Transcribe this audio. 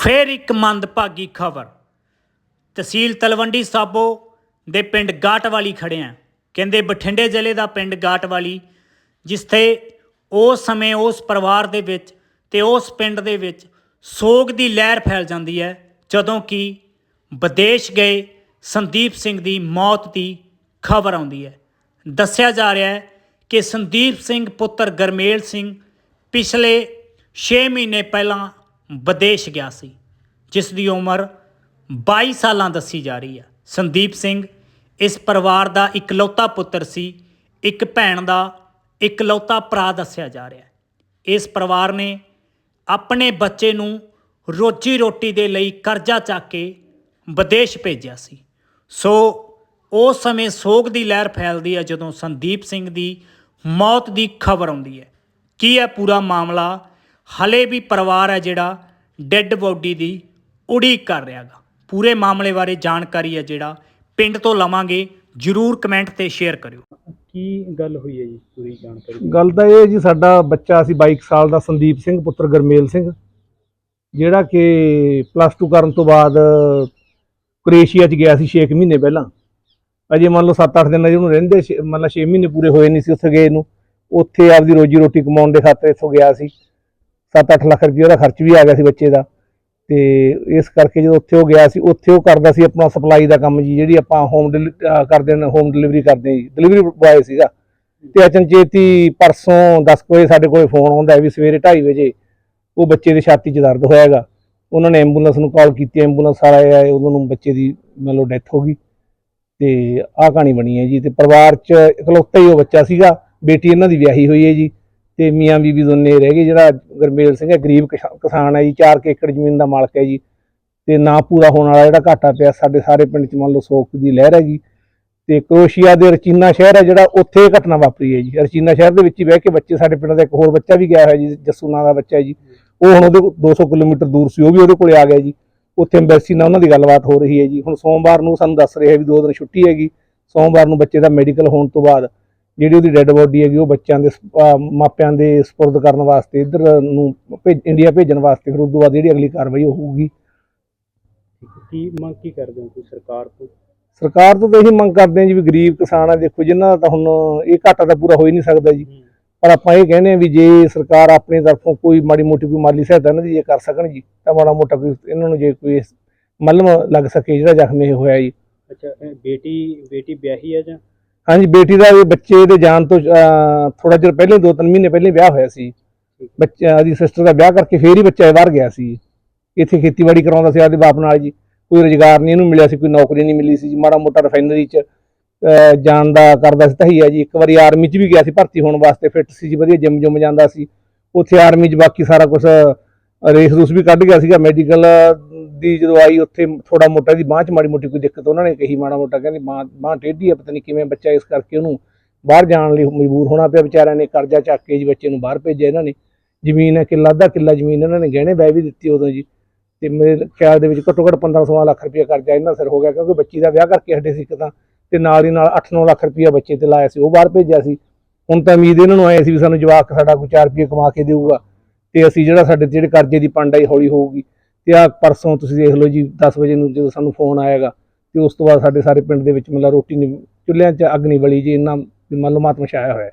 ਫੇਰ ਇੱਕ ਮੰਦਭਾਗੀ ਖਬਰ। ਤਹਿਸੀਲ ਤਲਵੰਡੀ ਸਾਬੋ ਦੇ ਪਿੰਡ ਗਾਟਵਾਲੀ ਖੜੇ ਆ। ਕਹਿੰਦੇ ਬਠਿੰਡੇ ਜ਼ਿਲ੍ਹੇ ਦਾ ਪਿੰਡ ਗਾਟਵਾਲੀ ਜਿੱਥੇ ਉਸ ਸਮੇਂ ਉਸ ਪਰਿਵਾਰ ਦੇ ਵਿੱਚ ਤੇ ਉਸ ਪਿੰਡ ਦੇ ਵਿੱਚ ਸੋਗ ਦੀ ਲਹਿਰ ਫੈਲ ਜਾਂਦੀ ਹੈ, ਜਦੋਂ ਕਿ ਵਿਦੇਸ਼ ਗਏ ਸੰਦੀਪ ਸਿੰਘ ਦੀ ਮੌਤ ਦੀ ਖਬਰ ਆਉਂਦੀ ਹੈ। ਦੱਸਿਆ ਜਾ ਰਿਹਾ ਹੈ ਕਿ ਸੰਦੀਪ ਸਿੰਘ ਪੁੱਤਰ ਗਰਮੇਲ ਸਿੰਘ ਪਿਛਲੇ 6 ਮਹੀਨੇ ਪਹਿਲਾਂ ਵਿਦੇਸ਼ ਗਿਆ ਸੀ, ਜਿਸ ਦੀ ਉਮਰ 22 ਸਾਲਾਂ ਦੱਸੀ ਜਾ ਰਹੀ ਹੈ ਸੰਦੀਪ ਸਿੰਘ ਇਸ ਪਰਿਵਾਰ ਦਾ ਇਕਲੌਤਾ ਪੁੱਤਰ ਸੀ, ਇੱਕ ਭੈਣ ਦਾ ਇਕਲੌਤਾ ਭਰਾ ਦੱਸਿਆ ਜਾ ਰਿਹਾ ਹੈ। ਇਸ ਪਰਿਵਾਰ ਨੇ ਆਪਣੇ ਬੱਚੇ ਨੂੰ ਰੋਜੀ ਰੋਟੀ ਦੇ ਲਈ ਕਰਜ਼ਾ ਚੱਕ ਕੇ ਵਿਦੇਸ਼ ਭੇਜਿਆ ਸੀ। ਸੋ ਉਸ ਸਮੇਂ ਸੋਗ ਦੀ ਲਹਿਰ ਫੈਲਦੀ ਹੈ ਜਦੋਂ ਸੰਦੀਪ ਸਿੰਘ ਦੀ ਮੌਤ ਦੀ ਖਬਰ ਆਉਂਦੀ ਹੈ। ਕੀ ਹੈ ਪੂਰਾ ਮਾਮਲਾ ਹਲੇ ਵੀ ਪਰਿਵਾਰ ਹੈ ਜਿਹੜਾ ਡੈੱਡ ਬੋਡੀ ਦੀ ਉਡੀਕ ਕਰ ਰਿਹਾਗਾ। ਪੂਰੇ ਮਾਮਲੇ ਬਾਰੇ ਜਾਣਕਾਰੀ ਹੈ ਜਿਹੜਾ ਪਿੰਡ ਤੋਂ ਲਵਾਂਗੇ। ਜਰੂਰ ਕਮੈਂਟ ਤੇ ਸ਼ੇਅਰ ਕਰਿਓ। ਕੀ ਗੱਲ ਹੋਈ ਹੈ ਜੀ? ਪੂਰੀ ਜਾਣਕਾਰੀ ਗੱਲ ਤਾਂ ਇਹ ਜੀ ਸਾਡਾ ਬੱਚਾ ਸੀ 22 ਸਾਲ ਦਾ ਸੰਦੀਪ ਸਿੰਘ ਪੁੱਤਰ ਗਰਮੇਲ ਸਿੰਘ। ਜਿਹੜਾ ਕਿ ਪਲੱਸ 2 ਕਰਨ ਤੋਂ ਬਾਅਦ ਕ੍ਰੋਏਸ਼ੀਆ 'ਚ ਗਿਆ ਸੀ 6 ਮਹੀਨੇ ਪਹਿਲਾਂ। ਅਜੇ ਮੰਨ ਲਓ 7-8 ਦਿਨ ਅਜੇ ਉਹਨੂੰ ਰਹਿੰਦੇ ਸੀ, ਮੰਨ ਲਓ 6 ਮਹੀਨੇ ਪੂਰੇ ਹੋਏ ਨਹੀਂ ਸੀ ਉੱਥੇ ਗਏ ਨੂੰ। ਉੱਥੇ ਆਪਦੀ ਰੋਜੀ ਰੋਟੀ ਕਮਾਉਣ ਦੇ ਖਾਤਰ ਇੱਥੋਂ ਗਿਆ ਸੀ। 7-8 ਲੱਖ ਰੁਪਏ ਉਹਦਾ ਖਰਚ ਵੀ ਆ ਗਿਆ ਸੀ ਬੱਚੇ ਦਾ। ਤੇ ਇਸ ਕਰਕੇ ਜਦੋਂ ਉੱਥੇ ਉਹ ਗਿਆ ਸੀ, ਉੱਥੇ ਉਹ ਕਰਦਾ ਸੀ ਆਪਣਾ ਸਪਲਾਈ ਦਾ ਕੰਮ ਜੀ, ਜਿਹੜੀ ਆਪਾਂ ਹੋਮ ਕਰਦੇ ਨੇ ਹੋਮ ਡਿਲੀਵਰੀ ਕਰਦੇ ਜੀ। ਡਿਲੀਵਰੀ ਬੁਆਏ ਸੀਗਾ। ਤੇ ਅਚਨਚੇਤੀ ਪਰਸੋਂ 10 ਕੁ ਵਜੇ ਸਾਡੇ ਕੋਲ ਫੋਨ ਆਉਂਦਾ ਵੀ ਸਵੇਰੇ 2:30 ਵਜੇ ਉਹ ਬੱਚੇ ਦੇ ਛਾਤੀ 'ਚ ਦਰਦ ਹੋਇਆਗਾ। ਉਹਨਾਂ ਨੇ ਐਂਬੂਲੈਂਸ ਨੂੰ ਕਾਲ ਕੀਤੀ ਐਂਬੂਲੈਂਸ ਸਾਰਾ ਆਏ ਉਹਨਾਂ ਨੂੰ ਬੱਚੇ ਦੀ ਮਤਲਬ ਡੈਥ ਹੋ ਗਈ। ਤੇ ਆਹ ਕਹਾਣੀ ਬਣੀ ਹੈ ਜੀ। ਤੇ ਪਰਿਵਾਰ 'ਚ ਇਕਲੌਤਾ ਹੀ ਉਹ ਬੱਚਾ ਸੀਗਾ, ਬੇਟੀ ਇਹਨਾਂ ਦੀ ਵਿਆਹੀ ਹੋਈ ਹੈ ਜੀ। ਤੇ ਮੀਆਂ ਬੀਬੀ ਦੋਨੇ ਰਹਿ ਗਏ। ਜਿਹੜਾ ਗਰਮੇਲ ਸਿੰਘ ਹੈ, ਗਰੀਬ ਕਿਸਾ- ਕਿਸਾਨ ਹੈ ਜੀ 4 ਏਕੜ ਜ਼ਮੀਨ ਦਾ ਮਾਲਕ ਹੈ ਜੀ। ਤੇ ਨਾ ਪੂਰਾ ਹੋਣ ਵਾਲਾ ਜਿਹੜਾ ਘਾਟਾ ਪਿਆ, ਸਾਡੇ ਸਾਰੇ ਪਿੰਡ 'ਚ ਮੰਨ ਲਓ ਸੋਕ ਦੀ ਲਹਿਰ ਹੈਗੀ ਤੇ ਕਰੋਸ਼ੀਆ ਦੇ ਰਚੀਨਾ ਸ਼ਹਿਰ ਹੈ, ਜਿਹੜਾ ਉੱਥੇ ਇਹ ਘਟਨਾ ਵਾਪਰੀ ਹੈ ਜੀ। ਰਚੀਨਾ ਸ਼ਹਿਰ ਦੇ ਵਿੱਚ ਹੀ ਬਹਿ ਕੇ ਬੱਚੇ ਸਾਡੇ ਪਿੰਡ ਦਾ ਇੱਕ ਹੋਰ ਬੱਚਾ ਵੀ ਗਿਆ ਹੋਇਆ ਜੀ, ਜੱਸੂ ਨਾਂ ਦਾ ਬੱਚਾ ਹੈ ਜੀ। ਉਹ ਹੁਣ ਉਹਦੇ ਕੋਲ 200 ਕਿਲੋਮੀਟਰ ਦੂਰ ਸੀ, ਉਹ ਵੀ ਉਹਦੇ ਕੋਲੇ ਆ ਗਿਆ ਜੀ। ਉੱਥੇ ਐਮਬੈਸੀ ਨਾਲ ਉਹਨਾਂ ਦੀ ਗੱਲਬਾਤ ਹੋ ਰਹੀ ਹੈ ਜੀ। ਹੁਣ ਸੋਮਵਾਰ ਨੂੰ ਸਾਨੂੰ ਦੱਸ ਰਿਹਾ ਵੀ ਦੋ ਦਿਨ ਛੁੱਟੀ ਹੈਗੀ। ਸੋਮਵਾਰ ਨੂੰ ਬੱਚੇ ਦਾ ਮੈਡੀਕਲ ਹੋਣ ਤੋਂ ਬਾਅਦ ਜਿਹੜੀ ਉਹਦੀ ਡੈੱਡ ਬੋਡੀ ਹੈਗੀ ਉਹ ਬੱਚਿਆਂ ਦੇ ਮਾਪਿਆਂ ਦੇ ਸਪੁਰਦ ਕਰਨ ਵਾਸਤੇ ਇੱਧਰ ਨੂੰ ਇੰਡੀਆ ਭੇਜਣ ਵਾਸਤੇ ਫਿਰ ਉਸ ਤੋਂ ਬਾਅਦ ਜਿਹੜੀ ਅਗਲੀ ਕਾਰਵਾਈ ਉਹ ਹੋਊਗੀ। ਕੀ ਮੰਗ ਕੀ ਕਰਦੇ ਹੋ ਤੁਸੀਂ ਸਰਕਾਰ ਤੋਂ? ਸਰਕਾਰ ਤੋਂ ਤਾਂ ਇਹੀ ਮੰਗ ਕਰਦੇ ਹਾਂ ਜੀ ਵੀ ਗਰੀਬ ਕਿਸਾਨ ਆ ਦੇਖੋ ਜਿਨ੍ਹਾਂ ਦਾ ਤਾਂ ਹੁਣ ਇਹ ਘਾਟਾ ਤਾਂ ਪੂਰਾ ਹੋ ਹੀ ਨਹੀਂ ਸਕਦਾ ਜੀ। ਪਰ ਆਪਾਂ ਇਹ ਕਹਿੰਦੇ ਆ ਵੀ ਜੇ ਸਰਕਾਰ ਆਪਣੀ ਤਰਫੋਂ ਕੋਈ ਮਾੜੀ ਮੋਟੀ ਕੋਈ ਮਾਲੀ ਸਹਾਇਤਾ ਇਹਨਾਂ ਦੀ ਜੇ ਕਰ ਸਕਣ ਜੀ ਤਾਂ ਮਾੜਾ ਮੋਟਾ ਕੋਈ ਇਹਨਾਂ ਨੂੰ ਜੇ ਕੋਈ ਮਲਮ ਲੱਗ ਸਕੇ ਜਿਹੜਾ ਜ਼ਖਮ ਹੋਇਆ ਜੀ। ਅੱਛਾ ਬੇਟੀ ਬੇਟੀ ਵਿਆਹੀ ਹੈ ਜਾਂ? ਹਾਂਜੀ ਬੇਟੀ ਦਾ ਇਹ ਬੱਚੇ ਦੇ ਜਾਣ ਤੋਂ ਥੋੜਾ ਚਿਰ ਪਹਿਲੇ ਦੋ ਤਿੰਨ ਮਹੀਨੇ ਪਹਿਲੇ ਵਿਆਹ ਹੋਇਆ ਸੀ। ਬੱਚਾ ਦੀ ਸਿਸਟਰ ਦਾ ਵਿਆਹ ਕਰਕੇ ਫੇਰ ਹੀ ਬੱਚਾ ਬਾਹਰ ਗਿਆ ਸੀ। ਇੱਥੇ ਖੇਤੀਬਾੜੀ ਕਰਾਉਂਦਾ ਸੀ ਆਪਦੇ ਬਾਪ ਨਾਲ ਜੀ। ਕੋਈ ਰੁਜ਼ਗਾਰ ਨਹੀਂ ਇਹਨੂੰ ਮਿਲਿਆ ਸੀ ਕੋਈ ਨੌਕਰੀ ਨਹੀਂ ਮਿਲੀ ਸੀ ਜੀ। ਮਾੜਾ ਮੋਟਾ ਰਿਫਾਈਨਰੀ 'ਚ ਜਾਣ ਦਾ ਕਰਦਾ ਸੀ ਤਹੀਆ ਜੀ। ਇੱਕ ਵਾਰੀ ਆਰਮੀ 'ਚ ਵੀ ਗਿਆ ਸੀ ਭਰਤੀ ਹੋਣ ਵਾਸਤੇ ਫਿੱਟ ਸੀ ਜੀ ਵਧੀਆ ਜਿਮ ਜੁਮ ਜਾਂਦਾ ਸੀ। ਉੱਥੇ ਆਰਮੀ 'ਚ ਬਾਕੀ ਸਾਰਾ ਕੁਝ ਰੇਸ ਰੂਸ ਵੀ ਕੱਢ ਗਿਆ ਸੀਗਾ ਮੈਡੀਕਲ ਦੀ ਜਦੋਂ ਆਈ ਉੱਥੇ ਥੋੜਾ ਮੋਟਾ ਦੀ ਬਾਂਹ 'ਚ ਮਾੜੀ ਮੋਟੀ ਕੋਈ ਦਿੱਕਤ, ਉਹਨਾਂ ਨੇ ਕਹੀ ਮਾੜਾ ਮੋਟਾ, ਕਹਿੰਦੇ ਬਾਂਹ ਬਾਂਹ ਟੇਢੀ ਆ, ਪਤਾ ਨਹੀਂ ਕਿਵੇਂ ਬੱਚਾ ਇਸ ਕਰਕੇ ਉਹਨੂੰ ਬਾਹਰ ਜਾਣ ਲਈ ਮਜਬੂਰ ਹੋਣਾ ਪਿਆ ਵਿਚਾਰਿਆਂ ਨੇ, ਕਰਜ਼ਾ ਚੱਕ ਕੇ ਜੀ ਬੱਚੇ ਨੂੰ ਬਾਹਰ ਭੇਜਿਆ ਇਹਨਾਂ ਨੇ। ਜ਼ਮੀਨ ਹੈ ਕਿੱਲਾ ਅੱਧਾ ਕਿੱਲਾ ਜ਼ਮੀਨ ਇਹਨਾਂ ਨੇ ਗਹਿਣੇ ਬੈ ਵੀ ਦਿੱਤੀ ਉਦੋਂ ਜੀ। ਤੇ ਮੇਰੇ ਖਿਆਲ ਦੇ ਵਿੱਚ ਘੱਟੋ ਘੱਟ 15-16 ਲੱਖ ਰੁਪਏ ਕਰਜ਼ਾ ਇਹਨਾਂ ਸਿਰ ਹੋ ਗਿਆ, ਕਿਉਂਕਿ ਬੱਚੀ ਦਾ ਵਿਆਹ ਕਰਕੇ ਹਟੇ ਸੀ ਇੱਕ ਤਾਂ, ਤੇ ਨਾਲ ਹੀ ਨਾਲ 8-9 ਲੱਖ ਰੁਪਏ ਬੱਚੇ ਤੇ ਲਾਇਆ ਸੀ, ਉਹ ਬਾਹਰ ਭੇਜਿਆ ਸੀ। ਹੁਣ ਤਾਂ ਉਮੀਦ ਇਹਨਾਂ ਨੂੰ ਆਏ ਸੀ ਵੀ ਸਾਨੂੰ ਜਵਾਕ ਸਾਡਾ ਕੋਈ 4 ਰੁਪਏ ਕਮਾ ਕੇ ਦੇਊਗਾ। ਤੇ ਅਸੀਂ ਜਿਹੜਾ ਸਾਡੇ ਤੇ ਜਿਹੜੇ ਕਰਜ਼ੇ ਦੀ ਪੰਡ ਆਈ ਹੌਲੀ ਹੋਊਗੀ। ਤੇ ਆ ਪਰਸੋਂ ਤੁਸੀਂ ਦੇਖ ਲਓ ਜੀ 10 ਵਜੇ ਨੂੰ ਜਦੋਂ ਸਾਨੂੰ ਫੋਨ ਆਏਗਾ, ਤੇ ਉਸ ਤੋਂ ਬਾਅਦ ਸਾਡੇ ਸਾਰੇ ਪਿੰਡ ਦੇ ਵਿੱਚ ਮਤਲਬ ਰੋਟੀ ਨਹੀਂ ਚੁੱਲ੍ਹਿਆਂ 'ਚ ਅੱਗ ਨਹੀਂ ਬਲੀ ਜੀ, ਇੰਨਾ ਮੰਨ ਲਓ ਮਾਤਮ ਛਾਇਆ ਹੋਇਆ